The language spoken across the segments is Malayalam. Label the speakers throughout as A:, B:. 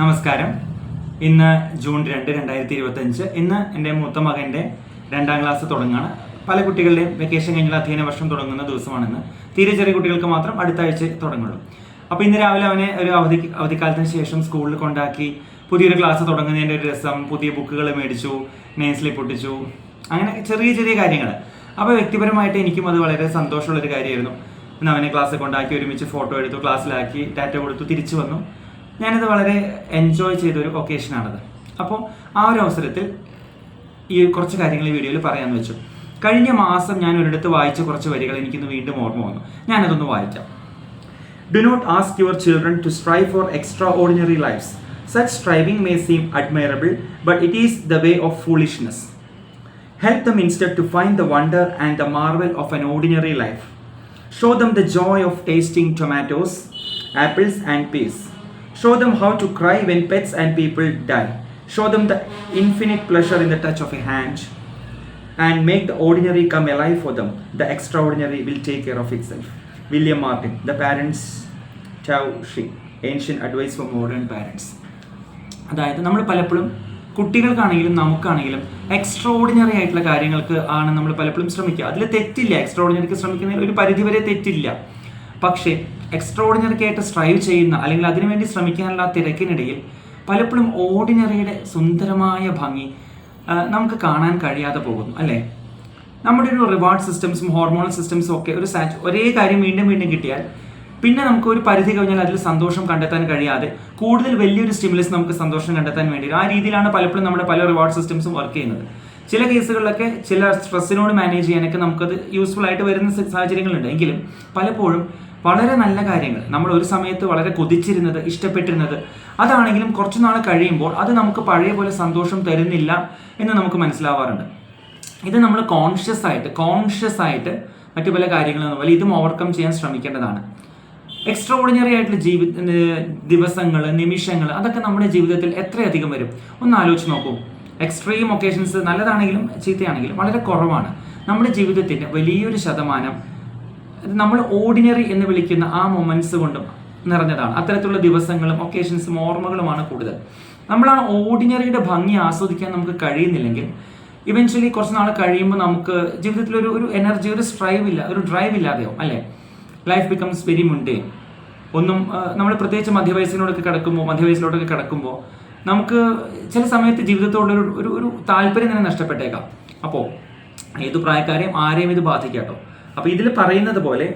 A: നമസ്കാരം. ഇന്ന് ജൂൺ രണ്ട് രണ്ടായിരത്തി ഇരുപത്തി അഞ്ച് ഇന്ന് എന്റെ മൂത്ത മകന്റെ രണ്ടാം ക്ലാസ് തുടങ്ങുകയാണ് പല കുട്ടികളുടെയും വെക്കേഷൻ കഴിഞ്ഞുള്ള അധ്യയന വർഷം തുടങ്ങുന്ന ദിവസമാണെന്ന്. തീരെ ചെറിയ കുട്ടികൾക്ക് മാത്രം അടുത്ത ആഴ്ച തുടങ്ങുള്ളൂ. അപ്പോൾ ഇന്ന് രാവിലെ അവനെ ഒരു അവധി അവധിക്കാലത്തിന് ശേഷം സ്കൂളിൽ കൊണ്ടാക്കി പുതിയൊരു ക്ലാസ് തുടങ്ങുന്നതിന്റെ ഒരു രസം പുതിയ ബുക്കുകൾ മേടിച്ചു നെയിംസ്ലി പൊട്ടിച്ചു അങ്ങനെ ചെറിയ ചെറിയ കാര്യങ്ങൾ. അപ്പോൾ വ്യക്തിപരമായിട്ട് എനിക്കും അത് വളരെ സന്തോഷമുള്ളൊരു കാര്യമായിരുന്നു. അവനെ ക്ലാസ്സിൽ കൊണ്ടാക്കി ഒരുമിച്ച് ഫോട്ടോ എടുത്തു ക്ലാസ്സിലാക്കി ടാറ്റ കൊടുത്തു തിരിച്ചു വന്നു. ഞാനിത് വളരെ എൻജോയ് ചെയ്ത ഒരു ഒക്കേഷനാണത് അപ്പോൾ ആ ഒരു അവസരത്തിൽ ഈ കുറച്ച് കാര്യങ്ങൾ ഈ വീഡിയോയിൽ പറയാമെന്ന് വെച്ചു കഴിഞ്ഞ മാസം ഞാൻ ഒരിടത്ത് വായിച്ച കുറച്ച് വരികൾ എനിക്കിന്ന് വീണ്ടും ഓർമ്മ വന്നു ഞാനതൊന്ന് വായിക്കാം Do not ask your children to strive for extraordinary lives. Such striving may seem admirable, but it is the way of foolishness. Help them instead to find the wonder and the marvel of an ordinary life. Show them the joy of tasting tomatoes, Show them how to cry when pets and people die. Show them the infinite pleasure in the touch of a hand. And make the ordinary come alive for them. The extraordinary will take care of itself. William Martin, The Parents chao Shi, Ancient Advice for Modern Parents. അതായത് നമ്മൾ പലപ്പോഴും കുട്ടികൾക്കാണെങ്കിലും നമുക്കാണെങ്കിലും എക്സ്ട്രോർഡിനറി ആയിട്ടുള്ള കാര്യങ്ങൾക്ക് ആണ് നമ്മൾ പലപ്പോഴും ശ്രമിക്കുക അതിൽ തെറ്റില്ല എക്സ്ട്രോർഡിനറിക്ക് ശ്രമിക്കുന്നതിൽ ഒരു പരിധിവരെ തെറ്റില്ല പക്ഷേ എക്സ്ട്രോർഡിനറിക്ക് ആയിട്ട് സ്ട്രൈവ് ചെയ്യുന്ന അല്ലെങ്കിൽ അതിനുവേണ്ടി ശ്രമിക്കാനുള്ള തിരക്കിനിടയിൽ പലപ്പോഴും ഓർഡിനറിയുടെ സുന്ദരമായ ഭംഗി നമുക്ക് കാണാൻ കഴിയാതെ പോകുന്നു അല്ലേ? നമ്മുടെ ഒരു റിവാർഡ് സിസ്റ്റംസും ഹോർമോണൽ സിസ്റ്റംസും ഒക്കെ ഒരു സാറ്റ് ഒരേ കാര്യം വീണ്ടും വീണ്ടും കിട്ടിയാൽ പിന്നെ നമുക്ക് ഒരു പരിധി കഴിഞ്ഞാൽ അതിൽ സന്തോഷം കണ്ടെത്താൻ കഴിയാതെ കൂടുതൽ വലിയൊരു സ്റ്റിമുലസ് നമുക്ക് സന്തോഷം കണ്ടെത്താൻ വേണ്ടി ആ രീതിയിലാണ് പലപ്പോഴും നമ്മുടെ പല റിവാർഡ് സിസ്റ്റംസും വർക്ക് ചെയ്യുന്നത്. ചില കേസുകളിലൊക്കെ ചില സ്ട്രെസ്സിനോട് മാനേജ് ചെയ്യാനൊക്കെ നമുക്കത് യൂസ്ഫുൾ ആയിട്ട് വരുന്ന സാഹചര്യങ്ങളുണ്ട്. എങ്കിലും പലപ്പോഴും വളരെ നല്ല കാര്യങ്ങൾ. നമ്മൾ ഒരു സമയത്ത് വളരെ കൊതിച്ചിരുന്നത് ഇഷ്ടപ്പെട്ടിരുന്നത് അതാണെങ്കിലും കുറച്ചു നാൾ കഴിയുമ്പോൾ അത് നമുക്ക് പഴയ പോലെ സന്തോഷം തരുന്നില്ല എന്ന് നമുക്ക് മനസ്സിലാവാറുണ്ട്. ഇത് നമ്മൾ കോൺഷ്യസ് ആയിട്ട് കോൺഷ്യസ് ആയിട്ട് മറ്റു പല കാര്യങ്ങളും പോലെ ഇതും ഓവർകം ചെയ്യാൻ ശ്രമിക്കേണ്ടതാണ്. എക്സ്ട്രാ ഓർഡിനറി ആയിട്ടുള്ള ജീവി ദിവസങ്ങൾ നിമിഷങ്ങൾ അതൊക്കെ നമ്മുടെ ജീവിതത്തിൽ എത്രയധികം വരും? ഒന്ന് ആലോചിച്ച് നോക്കൂ. എക്സ്ട്രീം ഒക്കേഷൻസ് നല്ലതാണെങ്കിലും ചീത്തയാണെങ്കിലും വളരെ കുറവാണ്. നമ്മുടെ ജീവിതത്തിന്റെ വലിയൊരു ശതമാനം നമ്മൾ ഓർഡിനറി എന്ന് വിളിക്കുന്ന ആ മൊമെന്റ്സ് കൊണ്ടും നിറഞ്ഞതാണ്. അത്തരത്തിലുള്ള ദിവസങ്ങളും ഒക്കേഷൻസും ഓർമ്മകളുമാണ് കൂടുതൽ. നമ്മൾ ആ ഓർഡിനറിയുടെ ഭംഗി ആസ്വദിക്കാൻ നമുക്ക് കഴിയുന്നില്ലെങ്കിൽ ഇവൻച്വലി കുറച്ച് നാൾ കഴിയുമ്പോൾ നമുക്ക് ജീവിതത്തിൽ ഒരു ഒരു എനർജി ഒരു സ്ട്രൈവ് ഇല്ല ഒരു ഡ്രൈവ് ഇല്ലാതെയോ അല്ലേ? ലൈഫ് ബിക്കംസ് വെരി മുണ്ടേ ഒന്നും നമ്മൾ പ്രത്യേകിച്ച് മധ്യവയസ്സിനോടൊക്കെ കിടക്കുമ്പോൾ മധ്യവയസ്സിലോട്ടൊക്കെ കിടക്കുമ്പോൾ നമുക്ക് ചില സമയത്ത് ജീവിതത്തോടൊരു ഒരു ഒരു താല്പര്യം തന്നെ നഷ്ടപ്പെട്ടേക്കാം. അപ്പോൾ ഏത് പ്രായക്കാരെയും ആരെയും ഇത് ബാധിക്കാട്ടോ? അപ്പോൾ ഇതിൽ പറയുന്നത് പോലെ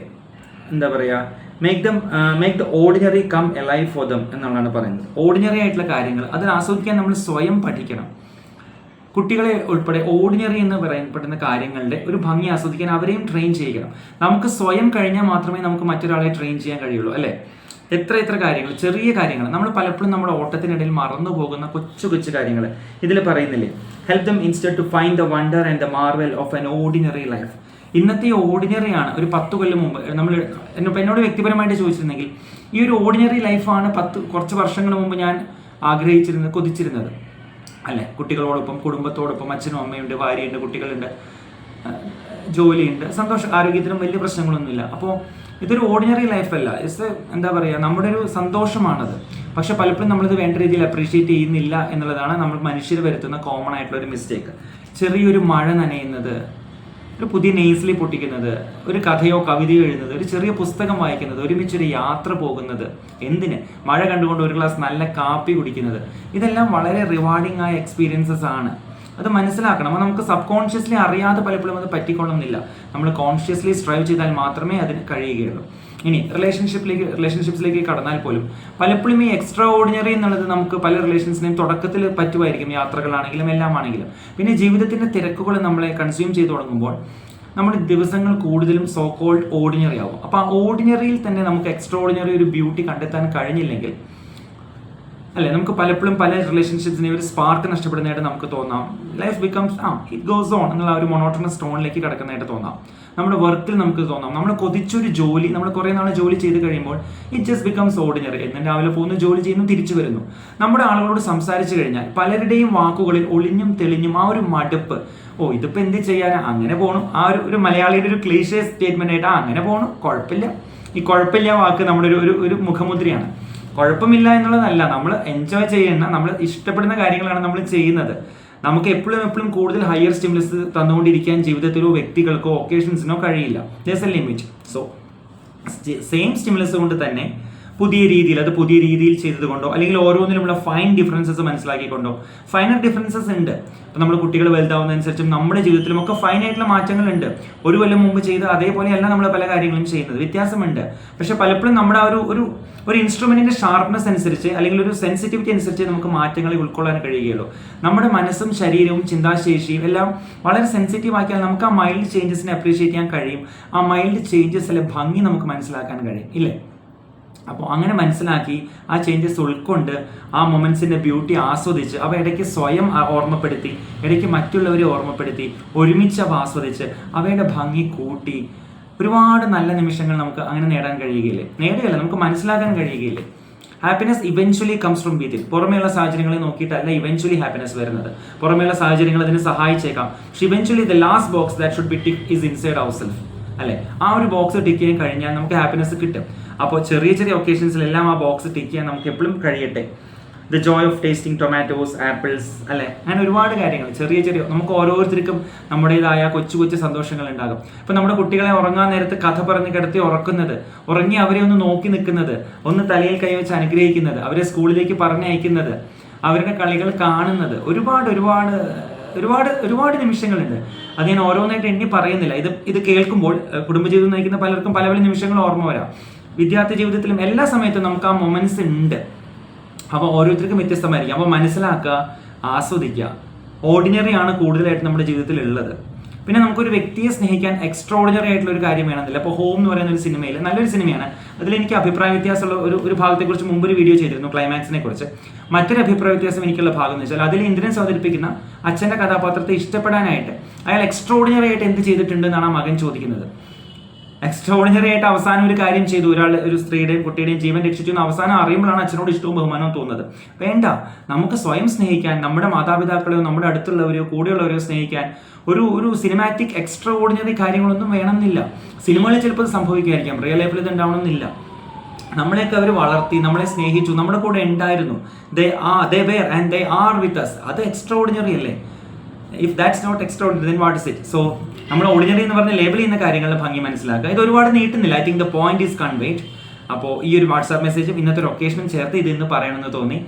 A: എന്താ പറയുക make them make the ordinary come a life for them എന്നുള്ളതാണ് പറയുന്നത്. ഓർഡിനറി ആയിട്ടുള്ള കാര്യങ്ങൾ അത് ആസ്വദിക്കാൻ നമ്മൾ സ്വയം പഠിക്കണം. കുട്ടികളെ ഉൾപ്പെടെ ഓർഡിനറി എന്ന് പറയപ്പെടുന്ന കാര്യങ്ങളുടെ ഒരു ഭംഗി ആസ്വദിക്കാൻ അവരെയും ട്രെയിൻ ചെയ്യണം നമുക്ക് സ്വയം കഴിഞ്ഞാൽ മാത്രമേ നമുക്ക് മറ്റൊരാളെ ട്രെയിൻ ചെയ്യാൻ കഴിയുള്ളൂ അല്ലേ? എത്ര എത്ര കാര്യങ്ങൾ ചെറിയ കാര്യങ്ങൾ. നമ്മൾ പലപ്പോഴും നമ്മുടെ ഓട്ടത്തിനിടയിൽ മറന്നു പോകുന്ന കൊച്ചു കൊച്ചു കാര്യങ്ങൾ. ഇതിൽ പറയുന്നില്ലേ help them instead to find the wonder and the marvel of an ordinary life ഇന്നത്തെ ഓർഡിനറി ആണ്. ഒരു പത്ത് കൊല്ലം മുമ്പ്. നമ്മൾ എന്നോട് വ്യക്തിപരമായിട്ട് ചോദിച്ചിരുന്നെങ്കിൽ ഈ ഒരു ഓർഡിനറി ലൈഫാണ് പത്ത് കുറച്ച് വർഷങ്ങൾ മുമ്പ് ഞാൻ ആഗ്രഹിച്ചിരുന്നത് കൊതിച്ചിരുന്നത്. അല്ലെ? കുട്ടികളോടൊപ്പം കുടുംബത്തോടൊപ്പം അച്ഛനും അമ്മയുണ്ട് ഭാര്യയുണ്ട് കുട്ടികളുണ്ട് ജോലിയുണ്ട് സന്തോഷ ആരോഗ്യത്തിനും വലിയ പ്രശ്നങ്ങളൊന്നുമില്ല. അപ്പോൾ ഇതൊരു ഓർഡിനറി ലൈഫല്ല ഇറ്റ്സ് എന്താ പറയുക നമ്മുടെ ഒരു സന്തോഷമാണത്. പക്ഷെ പലപ്പോഴും നമ്മളിത് വേണ്ട രീതിയിൽ അപ്രീഷിയേറ്റ് ചെയ്യുന്നില്ല എന്നുള്ളതാണ് നമ്മൾ മനുഷ്യർ വരുത്തുന്ന കോമൺ ആയിട്ടുള്ള ഒരു മിസ്റ്റേക്ക് ചെറിയൊരു മഴ നനയുന്നത് ഒരു പുതിയ നെയ്സ്ലി പൊട്ടിക്കുന്നത് ഒരു കഥയോ കവിതയോ എഴുതുന്നത് ഒരു ചെറിയ പുസ്തകം വായിക്കുന്നത് ഒരുമിച്ചൊരു യാത്ര പോകുന്നത് എന്തിന്? മഴ കണ്ടുകൊണ്ട് ഒരു ഗ്ലാസ് നല്ല കാപ്പി കുടിക്കുന്നത് ഇതെല്ലാം വളരെ റിവാർഡിംഗ് ആയ എക്സ്പീരിയൻസസ് ആണ്. അത് മനസ്സിലാക്കണം. അത് നമുക്ക് സബ് കോൺഷ്യസ്ലി അറിയാതെ പലപ്പോഴും അത് പറ്റിക്കൊള്ളുന്നില്ല. നമ്മൾ കോൺഷ്യസ്ലി സ്ട്രൈവ് ചെയ്താൽ മാത്രമേ അതിന് കഴിയുകയുള്ളൂ. ഇനി റിലേഷൻഷിപ്പിലേക്ക് റിലേഷൻഷിപ്സിലേക്ക് കടന്നാൽ പോലും പലപ്പോഴും ഈ എക്സ്ട്രാ ഓർഡിനറി എന്നുള്ളത് നമുക്ക് പല റിലേഷൻസിനെയും തുടക്കത്തിൽ പറ്റുമായിരിക്കും യാത്രകളാണെങ്കിലും എല്ലാം ആണെങ്കിലും പിന്നെ ജീവിതത്തിന്റെ തിരക്കുകൾ നമ്മളെ കൺസ്യൂം ചെയ്തു തുടങ്ങുമ്പോൾ നമ്മുടെ ദിവസങ്ങൾ കൂടുതലും സോ കോൾഡ് ഓർഡിനറി ആവും. അപ്പോൾ ആ ഓർഡിനറിയിൽ തന്നെ നമുക്ക് എക്സ്ട്രാ ഓർഡിനറി ഒരു ബ്യൂട്ടി കണ്ടെത്താൻ കഴിഞ്ഞില്ലെങ്കിൽ അല്ലെ? നമുക്ക് പലപ്പോഴും പല റിലേഷൻഷിപ്സിനെ ഒരു സ്പാർക്ക് നഷ്ടപ്പെടുന്നതായിട്ട് നമുക്ക് തോന്നാം. Life becomes uh it goes on എന്നുള്ള ഒരു മൊണോട്ടണസ് സ്റ്റോണിലേക്ക് കിടക്കുന്നതായിട്ട് തോന്നാം. നമ്മുടെ വർക്കിൽ നമുക്ക് തോന്നാം. നമ്മൾ കൊതിച്ചൊരു ജോലി നമ്മൾ കുറേ നാൾ ജോലി ചെയ്ത് കഴിയുമ്പോൾ ഇറ്റ് ജസ്റ്റ് ബിക്കംസ് ഓർഡിനറി എന്നും രാവിലെ പോകുന്നു ജോലി ചെയ്യുന്നു തിരിച്ചു വരുന്നു. നമ്മുടെ ആളുകളോട് സംസാരിച്ചു കഴിഞ്ഞാൽ പലരുടെയും വാക്കുകളിൽ ഒളിഞ്ഞും തെളിഞ്ഞും ആ ഒരു മടുപ്പ് ഓ ഇതിപ്പോൾ എന്ത് ചെയ്യാനാ? അങ്ങനെ പോകണം ആ ഒരു ഒരു മലയാളിയുടെ ഒരു ക്ലീഷേ സ്റ്റേറ്റ്മെന്റ് ആയിട്ട് അങ്ങനെ പോകണം കുഴപ്പമില്ല. ഈ കുഴപ്പമില്ല വാക്ക് നമ്മുടെ ഒരു ഒരു മുഖമുദ്രയാണ്. കുഴപ്പമില്ല എന്നുള്ളതല്ല. നമ്മൾ എൻജോയ് ചെയ്യുന്ന നമ്മൾ ഇഷ്ടപ്പെടുന്ന കാര്യങ്ങളാണ് നമ്മൾ ചെയ്യുന്നത്. നമുക്ക് എപ്പോഴും എപ്പോഴും കൂടുതൽ ഹയർ സ്റ്റിമുലസ് തന്നുകൊണ്ടിരിക്കാൻ ജീവിതത്തിലോ വ്യക്തികൾക്കോ ഒക്കേഷൻസിനോ കഴിയില്ല. Thus limit so same stimulus കൊണ്ട് തന്നെ പുതിയ രീതിയിൽ അത് പുതിയ രീതിയിൽ ചെയ്തതുകൊണ്ടോ അല്ലെങ്കിൽ ഓരോന്നിലുമുള്ള ഫൈൻ ഡിഫറൻസസ് മനസ്സിലാക്കിക്കൊണ്ടോ? ഫൈനർ ഡിഫറൻസസ് ഉണ്ട്. ഇപ്പം നമ്മൾ കുട്ടികൾ വലുതാവുന്നതനുസരിച്ചും നമ്മുടെ ജീവിതത്തിലും ഒക്കെ ഫൈൻ ആയിട്ടുള്ള മാറ്റങ്ങളുണ്ട്. ഒരു കൊല്ലം മുമ്പ് ചെയ്ത് അതേപോലെയല്ല നമ്മൾ പല കാര്യങ്ങളും ചെയ്യുന്നത്. വ്യത്യാസമുണ്ട്. പക്ഷെ പലപ്പോഴും നമ്മുടെ ഒരു ഒരു ഒരു ഇൻസ്ട്രുമെന്റിന്റെ ഷാർപ്നെസ് അനുസരിച്ച് അല്ലെങ്കിൽ ഒരു സെൻസിറ്റിവിറ്റി അനുസരിച്ച് നമുക്ക് മാറ്റങ്ങളെ ഉൾക്കൊള്ളാൻ കഴിയുകയുള്ളൂ. നമ്മുടെ മനസ്സും ശരീരവും ചിന്താശേഷിയും എല്ലാം വളരെ സെൻസിറ്റീവ് ആക്കിയാൽ നമുക്ക് ആ മൈൽഡ് ചേഞ്ചസിനെ അപ്രീഷിയേറ്റ് ചെയ്യാൻ കഴിയും. ആ മൈൽഡ് ചേഞ്ചസിലെ ഭംഗി നമുക്ക് മനസ്സിലാക്കാൻ കഴിയും. ഇല്ലേ? അപ്പോൾ അങ്ങനെ മനസ്സിലാക്കി ആ ചേഞ്ചസ് ഉൾക്കൊണ്ട് ആ മൊമെൻസിന്റെ ബ്യൂട്ടി ആസ്വദിച്ച് അവ ഇടയ്ക്ക് സ്വയം ഓർമ്മപ്പെടുത്തി ഇടയ്ക്ക് മറ്റുള്ളവരെ ഓർമ്മപ്പെടുത്തി ഒരുമിച്ച് അവ ആസ്വദിച്ച് അവയുടെ ഭംഗി കൂട്ടി. ഒരുപാട് നല്ല നിമിഷങ്ങൾ നമുക്ക് അങ്ങനെ നേടാൻ കഴിയുകയില്ലേ? നേടുകയല്ല നമുക്ക് മനസ്സിലാക്കാൻ കഴിയുകയില്ലേ? Happiness eventually comes from within പുറമെയുള്ള സാഹചര്യങ്ങളെ നോക്കിയിട്ടല്ല ഇവൻച്വലി ഹാപ്പിനെസ് വരുന്നത്. പുറമെയുള്ള സാഹചര്യങ്ങൾ അതിനെ സഹായിച്ചേക്കാം. പക്ഷെ eventually the last box that should be tick is inside our self അല്ലെ? ആ ഒരു ബോക്സ് ടിക്ക് ചെയ്യാൻ കഴിഞ്ഞാൽ നമുക്ക് ഹാപ്പിനെസ് കിട്ടും. അപ്പോൾ ചെറിയ ചെറിയ ഒക്കേഷൻസിലെല്ലാം ആ ബോക്സ് ടിക്ക് ചെയ്യാൻ നമുക്ക് എപ്പോഴും കഴിയട്ടെ. The joy of tasting tomatoes apples അല്ലെ? അങ്ങനെ ഒരുപാട് കാര്യങ്ങൾ. ചെറിയ ചെറിയ നമുക്ക് ഓരോരുത്തർക്കും നമ്മുടേതായ കൊച്ചു കൊച്ചു സന്തോഷങ്ങൾ ഉണ്ടാകും. ഇപ്പം നമ്മുടെ കുട്ടികളെ ഉറങ്ങാൻ നേരത്ത് കഥ പറഞ്ഞ് കിടത്തി ഉറക്കുന്നത് ഉറങ്ങി അവരെ ഒന്ന് നോക്കി നിൽക്കുന്നത് ഒന്ന് തലയിൽ കൈവച്ച് അനുഗ്രഹിക്കുന്നത് അവരെ സ്കൂളിലേക്ക് പറഞ്ഞയക്കുന്നത് അവരുടെ കളികൾ കാണുന്നത് ഒരുപാട് ഒരുപാട് ഒരുപാട് ഒരുപാട് നിമിഷങ്ങളുണ്ട്. അത് ഞാൻ ഓരോന്നായിട്ട് എണ്ണി പറയുന്നില്ല. ഇത് ഇത് കേൾക്കുമ്പോൾ കുടുംബജീവിതം നയിക്കുന്ന പലർക്കും പല പല നിമിഷങ്ങൾ ഓർമ്മ വരാം. വിദ്യാർത്ഥി ജീവിതത്തിലും എല്ലാ സമയത്തും നമുക്ക് ആ മൊമെന്റ്സ് ഉണ്ട്. അപ്പോൾ ഓരോരുത്തർക്കും വ്യത്യസ്തമായിരിക്കും. അപ്പോൾ മനസ്സിലാക്കുക ആസ്വദിക്കുക. ഓർഡിനറി ആണ് കൂടുതലായിട്ട് നമ്മുടെ ജീവിതത്തിൽ ഉള്ളത് പിന്നെ നമുക്കൊരു വ്യക്തിയെ സ്നേഹിക്കാൻ എക്സ്ട്രാ ഓർഡിനറി ആയിട്ടുള്ള ഒരു കാര്യം വേണമെന്നില്ല. അപ്പോൾ ഹോം എന്ന് പറയുന്ന ഒരു സിനിമയിൽ നല്ലൊരു സിനിമയാണ് അതിൽ എനിക്ക് അഭിപ്രായ വ്യത്യാസമുള്ള ഒരു ഒരു ഭാഗത്തെക്കുറിച്ച് മുമ്പ് ഒരു വീഡിയോ ചെയ്തിരുന്നു ക്ലൈമാക്സിനെ കുറിച്ച്. മറ്റൊരു അഭിപ്രായ വ്യത്യാസം എനിക്കുള്ള ഭാഗം എന്ന് വെച്ചാൽ അതിൽ ഇന്ദ്രൻസ് അവതരിപ്പിക്കുന്ന അച്ഛന്റെ കഥാപാത്രത്തെ ഇഷ്ടപ്പെടാനായിട്ട് അയാൾ എക്സ്ട്രാ ഓർഡിനറി ആയിട്ട് എന്ത് ചെയ്തിട്ടുണ്ട് എന്നാണ് ആ മകൻ ചോദിക്കുന്നത്. എക്സ്ട്രാ ഓർഡിനറി ആയിട്ട് അവസാനം ഒരു കാര്യം ചെയ്തു. ഒരാൾ ഒരു സ്ത്രീയുടെയും കുട്ടിയുടെയും ജീവൻ രക്ഷിച്ചു എന്ന് അവസാനം അറിയുമ്പോഴാണ് അച്ഛനോട് ഇഷ്ടവും ബഹുമാനവും തോന്നുന്നത്. വേണ്ട. നമുക്ക് സ്വയം സ്നേഹിക്കാൻ നമ്മുടെ മാതാപിതാക്കളെയോ നമ്മുടെ അടുത്തുള്ളവരെയോ കൂടെയുള്ളവരെയോ സ്നേഹിക്കാൻ ഒരു ഒരു സിനിമാറ്റിക് എക്സ്ട്രാ ഓർഡിനറി കാര്യങ്ങളൊന്നും വേണമെന്നില്ല. സിനിമകളിൽ ചിലപ്പോൾ ഇത് സംഭവിക്കായിരിക്കാം റിയൽ ലൈഫിൽ ഇത് ഉണ്ടാവണമെന്നില്ല. നമ്മളെയൊക്കെ അവർ വളർത്തി നമ്മളെ സ്നേഹിച്ചു നമ്മുടെ കൂടെ ഉണ്ടായിരുന്നു. They uh they were and they are with us അത് എക്സ്ട്രാ ഓർഡിനറി അല്ലേ? If that's not extra then what is it so നമ്മൾ ഓർഡിനറി എന്ന് പറഞ്ഞ ലേബിൾ ചെയ്യുന്ന കാര്യങ്ങളുടെ ഭംഗി മനസ്സിലാക്കുക. ഇത് ഒരുപാട് നീട്ടുന്നില്ല. I think the point is convert അപ്പോൾ ഈ ഒരു വാട്സാപ്പ് മെസ്സേജും ഇന്നത്തെ ഒരു ഒക്കേഷനും ചേർത്ത് ഇത് ഇന്ന് പറയണമെന്ന് തോന്നി.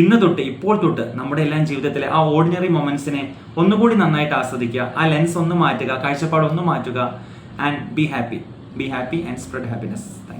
A: ഇന്ന് തൊട്ട് ഇപ്പോൾ തൊട്ട് നമ്മുടെ എല്ലാം ജീവിതത്തിലെ ആ ഓർഡിനറി മൊമെന്റ്സിനെ ഒന്നുകൂടി നന്നായിട്ട് ആസ്വദിക്കുക. ആ ലെൻസ് ഒന്ന് മാറ്റുക കാഴ്ചപ്പാട് ഒന്ന് മാറ്റുക and be happy be happy and spread happiness thank